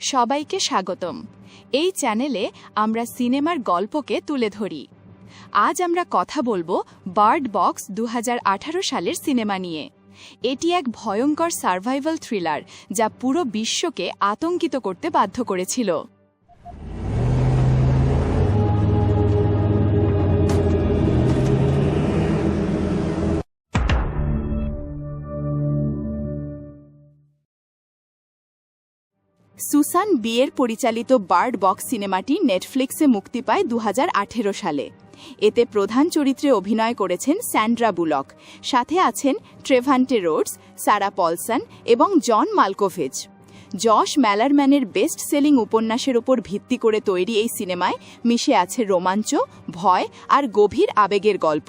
সবাইকে স্বাগতম। এই চ্যানেলে আমরা সিনেমার গল্পকে তুলে ধরি। আজ আমরা কথা বলব বার্ড বক্স দু হাজার আঠারো সালের সিনেমা নিয়ে। এটি এক ভয়ঙ্কর সার্ভাইভাল থ্রিলার যা পুরো বিশ্বকে আতঙ্কিত করতে বাধ্য করেছিল। সুসান বিয়ের পরিচালিত বার্ড বক্স সিনেমাটি নেটফ্লিক্সে মুক্তি পায় দু হাজার আঠেরো সালে। এতে প্রধান চরিত্রে অভিনয় করেছেন স্যান্ড্রা বুলক। সাথে আছেন ট্রেভান্টে রোডস, সারা পলসন এবং জন মালকোভিচ যশ ম্যালারম্যানের বেস্ট সেলিং উপন্যাসের উপর ভিত্তি করে তৈরি এই সিনেমায় মিশে আছে রোমাঞ্চ, ভয় আর গভীর আবেগের গল্প।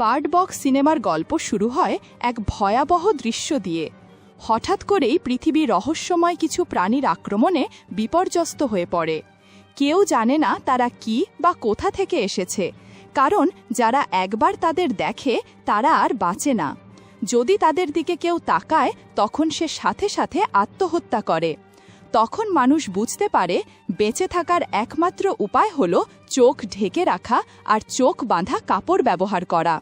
বার্ড বক্স সিনেমার গল্প শুরু হয় এক ভয়াবহ দৃশ্য দিয়ে। হঠাৎ করেই পৃথিবী রহস্যময় কিছু প্রাণীর আক্রমণে বিপর্যস্ত হয়ে পড়ে। কেউ জানে না তারা কি বা কোথা থেকে এসেছে, কারণ যারা একবার তাদের দেখে তারা আর বাঁচে না। যদি তাদের দিকে কেউ তাকায়, তখন সে সাথে সাথে আত্মহত্যা করে। তখন মানুষ বুঝতে পারে বেঁচে থাকার একমাত্র উপায় হল চোখ ঢেকে রাখা আর চোখ বাঁধা কাপড় ব্যবহার করা।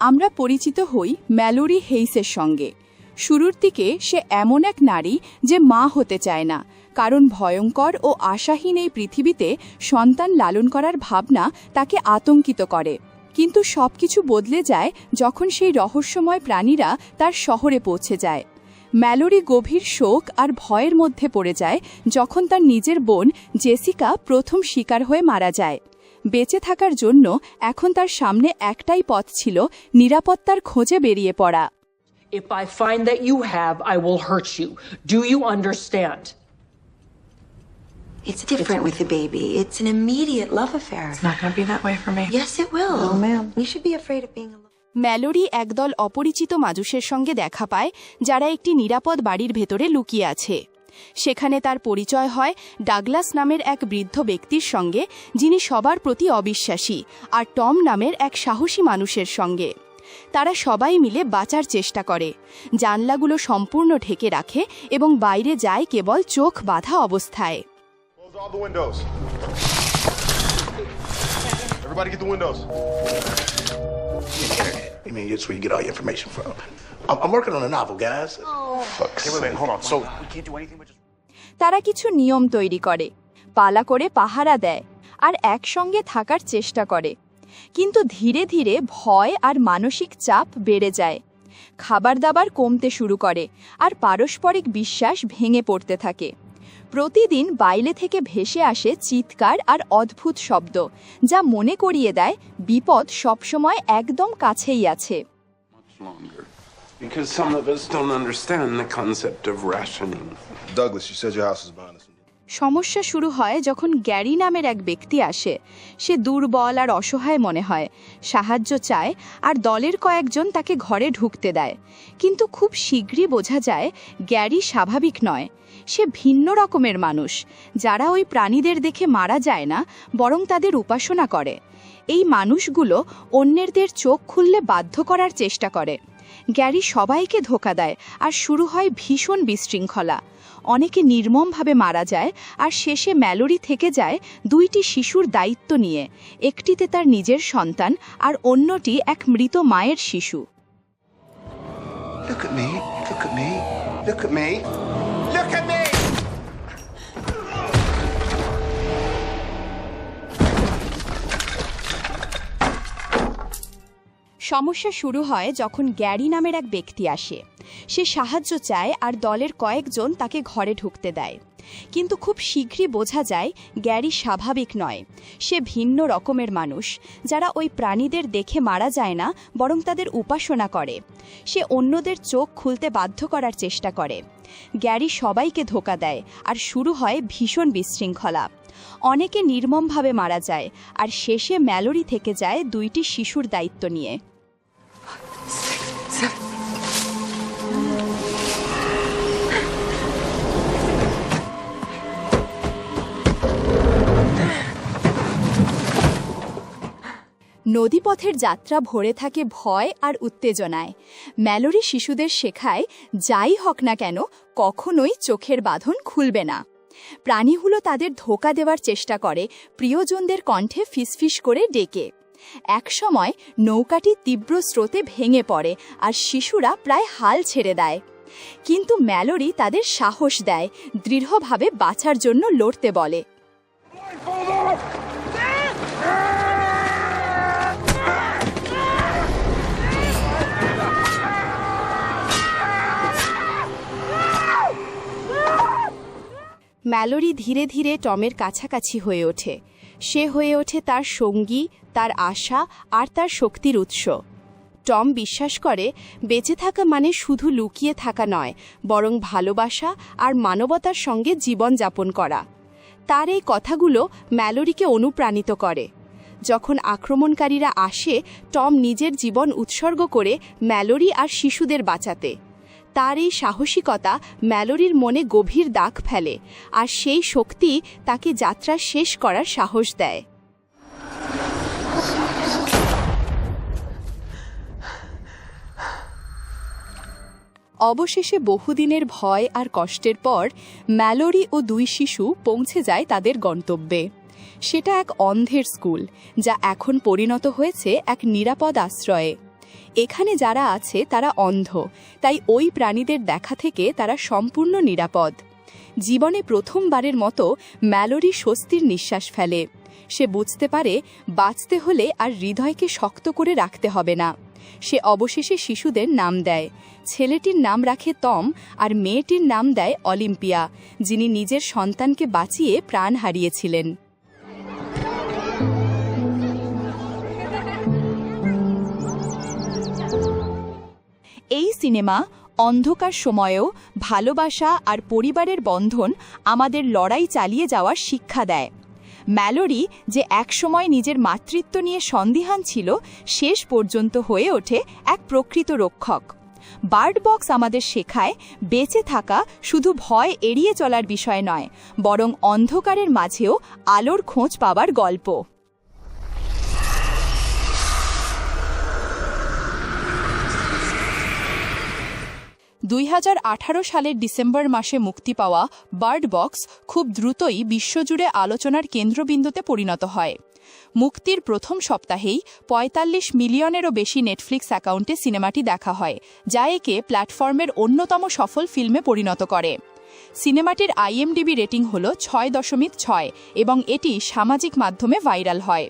আমরা পরিচিত হই ম্যালোরি হেইসের সঙ্গে। শুরুর দিকে সে এমন এক নারী যে মা হতে চায় না, কারণ ভয়ঙ্কর ও আশাহীন এই পৃথিবীতে সন্তান লালন করার ভাবনা তাকে আতঙ্কিত করে। কিন্তু সবকিছু বদলে যায় যখন সেই রহস্যময় প্রাণীরা তার শহরে পৌঁছে যায়। ম্যালোরি গভীর শোক আর ভয়ের মধ্যে পড়ে যায় যখন তার নিজের বোন জেসিকা প্রথম শিকার হয়ে মারা যায়। বেঁচে থাকার জন্য এখন তার সামনে একটাই পথ ছিল নিরাপত্তার খোঁজে বেরিয়ে পড়া If I find that you have, I will hurt you. Do you understand? It's different with the baby. It's an immediate love affair. It's not going to be that way for me. Yes, it will. No, ma'am. We should be afraid of being alone. Mallory একদল অপরিচিত মানুষের সঙ্গে দেখা পায় যারা একটি নিরাপদ বাড়ির ভেতরে লুকিয়ে আছে সেখানে তার পরিচয় হয় ডাগলাস নামের এক বৃদ্ধ ব্যক্তির সঙ্গে যিনি সবার প্রতি অবিশ্বাসী আর টম নামের এক সাহসী মানুষের সঙ্গে তারা সবাই মিলে বাঁচার চেষ্টা করে জানলাগুলো সম্পূর্ণ ঢেকে রাখে এবং বাইরে যায় কেবল চোখ বাঁধা অবস্থায় Close all the windows. Everybody get the windows. I mean, it's where you get all your information from. I'm, I'm working on a novel, guys. Okay, wait, wait, hold on. So, তারা কিছু নিয়ম তৈরি করে। পালা করে পাহারা দেয় আর একসঙ্গে থাকার চেষ্টা করে। কিন্তু ধীরে ধীরে ভয় আর মানসিক চাপ বেড়ে যায়। খাবার দাবার কমতে শুরু করে আর পারস্পরিক বিশ্বাস ভেঙে পড়তে থাকে। প্রতিদিন বাইরে থেকে ভেসে আসে চিৎকার আর অদ্ভুত শব্দ যা মনে করিয়ে দেয় বিপদ সবসময় একদম কাছেই আছে। Longer. Because some of us don't understand the concept of rationing. Douglas, you said your house is behind us. সমস্যা শুরু হয় যখন গ্যারি নামের এক ব্যক্তি আসে। সে দুর্বল আর অসহায় মনে হয়। সাহায্য চায় আর দলের কয়েকজন তাকে ঘরে ঢুকতে দেয়। কিন্তু খুব শীঘ্রই বোঝা যায় গ্যারি স্বাভাবিক নয়। সে ভিন্ন রকমের মানুষ। যারা ওই প্রাণীদের দেখে মারা যায় না বরং তাদের উপাসনা করে। এই মানুষগুলো অন্যেরদের চোখ খুললে বাধ্য করার চেষ্টা করে। গ্যারি সবাইকে ধোকা দেয় আর শুরু হয় ভীষণ বিশৃঙ্খলা অনেকে নির্মমভাবে মারা যায় আর শেষে ম্যালোরি থেকে যায় দুইটি শিশুর দায়িত্ব নিয়ে, একটিতে তার নিজের সন্তান আর অন্যটি এক মৃত মায়ের শিশু Look at me. Look at me. Look at me. Look at me. সমস্যা শুরু হয় যখন গ্যারি নামের এক ব্যক্তি আসে। সে সাহায্য চায় আর দলের কয়েকজন তাকে ঘরে ঢুকতে দেয়। কিন্তু খুব শীঘ্রই বোঝা যায়, গ্যারি স্বাভাবিক নয়। সে ভিন্ন রকমের মানুষ, যারা ওই প্রাণীদের দেখে মারা যায় না, বরং তাদের উপাসনা করে। সে অন্যদের চোখ খুলতে বাধ্য করার চেষ্টা করে। গ্যারি সবাইকে ধোকা দেয় আর শুরু হয় ভীষণ বিশৃঙ্খলা। অনেকে নির্মমভাবে মারা যায়, আর শেষে ম্যালোরি থেকে যায় দুইটি শিশুর দায়িত্ব নিয়ে। নদীপথের যাত্রা ভরে থাকে ভয় আর উত্তেজনায়। ম্যালোরি শিশুদের শেখায়, যাই হক না কেন, কখনোই চোখের বাঁধন খুলবে না। প্রাণীগুলো তাদের ধোকা দেওয়ার চেষ্টা করে, প্রিয়জনদের কণ্ঠে ফিসফিস করে ডেকে। একসময় নৌকাটি তীব্র স্রোতে ভেঙে পড়ে আর শিশুরা প্রায় হাল ছেড়ে দেয়। কিন্তু ম্যালোরি তাদের সাহস দেয়, দৃঢ়ভাবে বাঁচার জন্য লড়তে বলে। ম্যালোরি ধীরে ধীরে টমের কাছাকাছি হয়ে ওঠে। সে হয়ে ওঠে তার সঙ্গী, তার আশা আর তার শক্তির উৎস। টম বিশ্বাস করে, বেঁচে থাকা মানে শুধু লুকিয়ে থাকা নয়, বরং ভালোবাসা আর মানবতার সঙ্গে জীবন যাপন করা। তার এই কথাগুলো ম্যালোরিকে অনুপ্রাণিত করে। যখন আক্রমণকারীরা আসে, টম নিজের জীবন উৎসর্গ করে ম্যালোরি আর শিশুদের বাঁচাতে। তার এই সাহসিকতা ম্যালোরির মনে গভীর দাগ ফেলে, আর সেই শক্তি তাকে যাত্রা শেষ করার সাহস দেয়। অবশেষে বহুদিনের ভয় আর কষ্টের পর ম্যালোরি ও দুই শিশু পৌঁছে যায় তাদের গন্তব্যে। সেটা এক অন্ধের স্কুল, যা এখন পরিণত হয়েছে এক নিরাপদ আশ্রয়ে। এখানে যারা আছে, তারা অন্ধ। তাই ওই প্রাণীদের দেখা থেকে তারা সম্পূর্ণ নিরাপদ। জীবনে প্রথমবারের মতো ম্যালোরি স্বস্তির নিঃশ্বাস ফেলে। সে বুঝতে পারে, বাঁচতে হলে আর হৃদয়কে শক্ত করে রাখতে হবে না। সে অবশেষে শিশুদের নাম দেয়। ছেলেটির নাম রাখে তম আর মেয়েটির নাম দেয় অলিম্পিয়া, যিনি নিজের সন্তানকে বাঁচিয়ে প্রাণ হারিয়েছিলেন। সিনেমা, অন্ধকার সময়েও ভালোবাসা আর পরিবারের বন্ধন আমাদের লড়াই চালিয়ে যাওয়ার শিক্ষা দেয়। ম্যালোরি যে একসময় নিজের মাতৃত্ব নিয়ে সন্দিহান ছিল, শেষ পর্যন্ত হয়ে ওঠে এক প্রকৃত রক্ষক। বার্ড বক্স আমাদের শেখায়, বেঁচে থাকা শুধু ভয় এড়িয়ে চলার বিষয় নয়, বরং অন্ধকারের মাঝেও আলোর খোঁজ পাওয়ার গল্প। দুই হাজার আঠারো সালের ডিসেম্বর মাসে মুক্তি পাওয়া বার্ড বক্স খুব দ্রুতই বিশ্বজুড়ে আলোচনার কেন্দ্রবিন্দুতে পরিণত হয়। মুক্তির প্রথম সপ্তাহেই ৪৫ মিলিয়নেরও বেশি নেটফ্লিক্স অ্যাকাউন্টে সিনেমাটি দেখা হয়, যা একে প্ল্যাটফর্মের অন্যতম সফল ফিল্মে পরিণত করে। সিনেমাটির আইএমডিবি রেটিং হল ছয় দশমিক ছয় এবং এটি সামাজিক মাধ্যমে ভাইরাল হয়।